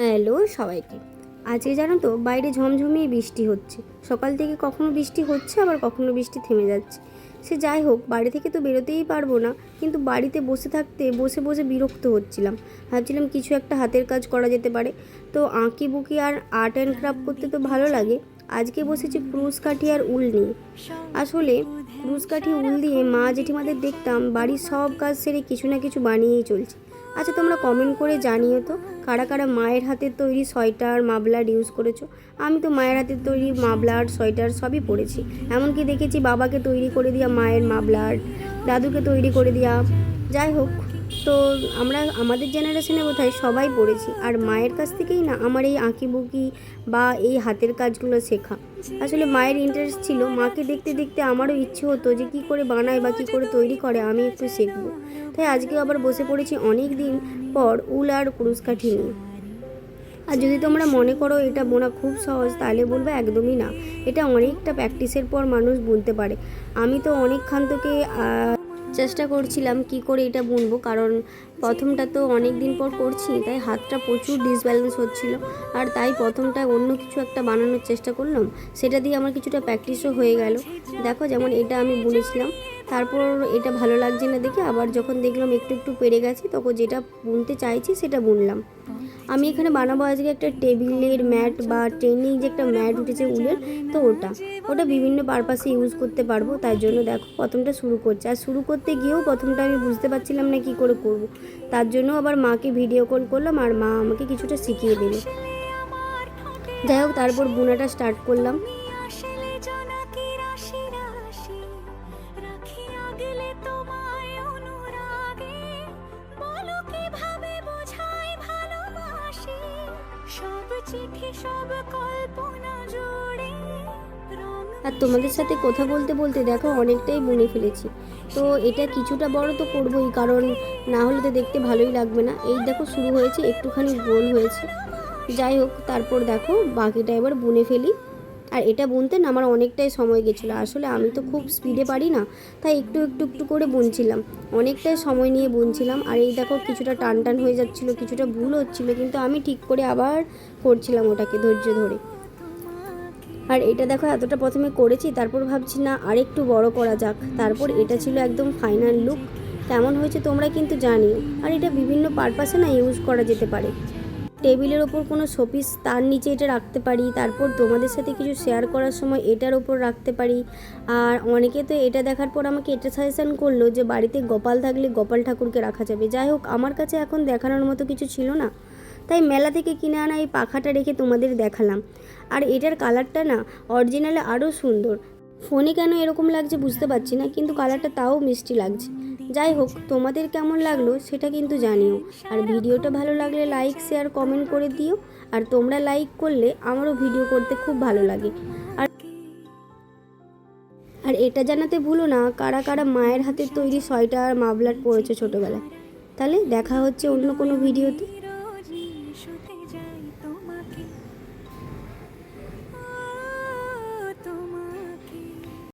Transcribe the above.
Hello সবাইকে। আজকে জানো তো বাইরে ঝমঝমিয়ে বৃষ্টি হচ্ছে। সকাল থেকে কখনো বৃষ্টি হচ্ছে, আবার কখনো বৃষ্টি থেমে যাচ্ছে। সে যাই হোক, বাড়ি থেকে তো বেরোতেই পারব না, কিন্তু বাড়িতে বসে থাকতে, বসে বসে বিরক্ত হচ্ছিলাম। ভাবছিলাম কিছু একটা হাতের কাজ করা যেতে পারে। তো আঁকি বুকি আর আর্ট অ্যান্ড ক্রাফট করতে তো ভালো লাগে। আজকে বসেছি ক্রুশ কাঠি আর উল নিয়ে। আসলে ক্রুশ কাঠি, উল দিয়ে মা জেঠিমাদের দেখতাম বাড়ির সব কাজ সেরে কিছু না কিছু বানিয়েই চলছে। আচ্ছা তোমরা কমেন্ট করে জানিও তো। কারা কারা মায়ের হাতের তৈরি সোয়েটার, মাফলার ইউজ করেছ? আমি তো মায়ের হাতের তৈরি মাফলার, সোয়েটার সবই পরেছি। এমনকি দেখেছি বাবাকে তৈরি করে দেওয়া মায়ের মাফলার, দাদুকে তৈরি করে দেওয়া যাই হোক তো আমরা, আমাদের জেনারেশনে বোধহয় সবাই পড়েছি। আর মায়ের কাছ থেকেই না, আমার এই আঁকিবুকি বা এই হাতের কাজগুলো শেখা। আসলে মায়ের ইন্টারেস্ট ছিল, মাকে দেখতে দেখতে আমারও ইচ্ছে হতো যে কী করে বানায় বা কী করে তৈরি করে, আমি একটু শিখব। তাই আজকে আবার বসে পড়েছি অনেক দিন পর উল আর কুরুশ কাঠি নিয়ে। আর যদি তোমরা মনে করো এটা বোনা খুব সহজ, তাহলে বলব একদমই না। এটা অনেকটা প্র্যাকটিসের পর মানুষ বুনতে পারে। আমি তো অনেকক্ষণ থেকে চেষ্টা করছিলাম কি করে এটা বুনবো, কারণ প্রথমটা তো অনেক দিন পর করছি, তাই হাতটা প্রচুর ডিসব্যালেন্স হচ্ছিল। আর তাই প্রথমটা অন্য কিছু একটা বানানোর চেষ্টা করলাম, সেটা দিয়ে আমার কিছুটা প্র্যাকটিসও হয়ে গেল। দেখো যেমন এটা আমি বুনেছিলাম। তারপর এটা ভালো লাগছে না দেখে আবার যখন দেখলাম একটু একটু পেরে গেছে, তখন যেটা বুনতে চাইছি সেটা বুনলাম। আমি এখানে বানাবো আজকে একটা টেবিলের ম্যাট বা ট্রেনিং যে একটা ম্যাট উঠেছে উলের, তো ওটা। ওটা বিভিন্ন পারপাসে ইউজ করতে পারব তার জন্য দেখো প্রথমটা শুরু করছে। আর শুরু করতে গিয়েও প্রথমটা আমি বুঝতে পারছিলাম না কি করে করব। তার জন্য আবার মাকে ভিডিও কল করলাম আর মা আমাকে কিছুটা শিখিয়ে দিল। যাই হোক, তারপর বোনাটা স্টার্ট করলাম। আর তোমাদের সাথে কথা বলতে বলতে দেখো অনেকটাই বুনে ফেলেছি। তো এটা কিছুটা বড় তো করবোই, কারণ না হলে তো দেখতে ভালোই লাগবে না। এই দেখো শুরু হয়েছে, একটুখানি গোল হয়েছে। যাই হোক, তারপর দেখো বাকিটা এবার বুনে ফেলি। আর এটা বুনতে না আমার অনেকটাই সময় গেছিল। আসলে আমি তো খুব স্পিডে পারি না, তাই একটু একটু একটু করে বুনছিলাম। অনেকটাই সময় নিয়ে বুনছিলাম আর এই দেখো কিছুটা টান টান হয়ে যাচ্ছিল, কিছুটা ভুল হচ্ছিল, কিন্তু আমি ঠিক করে আবার করছিলাম ওটাকে ধৈর্য ধরে। আর এটা দেখো এতটা প্রথমে করেছি, তারপর ভাবছি না আরেকটু বড় করা যাক। তারপর এটা ছিল একদম ফাইনাল লুক কেমন হয়েছে তোমরা কিন্তু জানিও। আর এটা বিভিন্ন পারপাসে না ইউজ করা যেতে পারে। টেবিলের ওপর কোনো শোপিস তার নিচে এটা রাখতে পারি, তারপর তোমাদের সাথে কিছু শেয়ার করার সময় এটার ওপর রাখতে পারি। আর অনেকে তো এটা দেখার পর আমাকে এটা সাজেশন করল যে বাড়িতে গোপাল থাকলে গোপাল ঠাকুরকে রাখা যাবে। যাই হোক আমার কাছে এখন দেখানোর মতো কিছু ছিল না। তাই মেলা থেকে কিনে আনা এই পাখাটা রেখে তোমাদের দেখালাম। আর এটার কালারটা না অরিজিনালে আরও সুন্দর। ফোনে কেন এরকম লাগছে বুঝতে পারছি না, কিন্তু কালারটা তাও মিষ্টি লাগছে। যাই হোক, তোমাদের কেমন লাগল সেটা কিন্তু জানিও। আর ভিডিওটা ভালো লাগলে লাইক শেয়ার কমেন্ট করে দিও। আর তোমরা লাইক করলে আমারও ভিডিও করতে খুব ভালো লাগে। আর আর এটা জানাতে ভুলো না, কারা কারা মায়ের হাতের তৈরি সোয়েটার মাফলার পরেছে ছোটোবেলায়। তাহলে দেখা হচ্ছে অন্য কোনো ভিডিওতে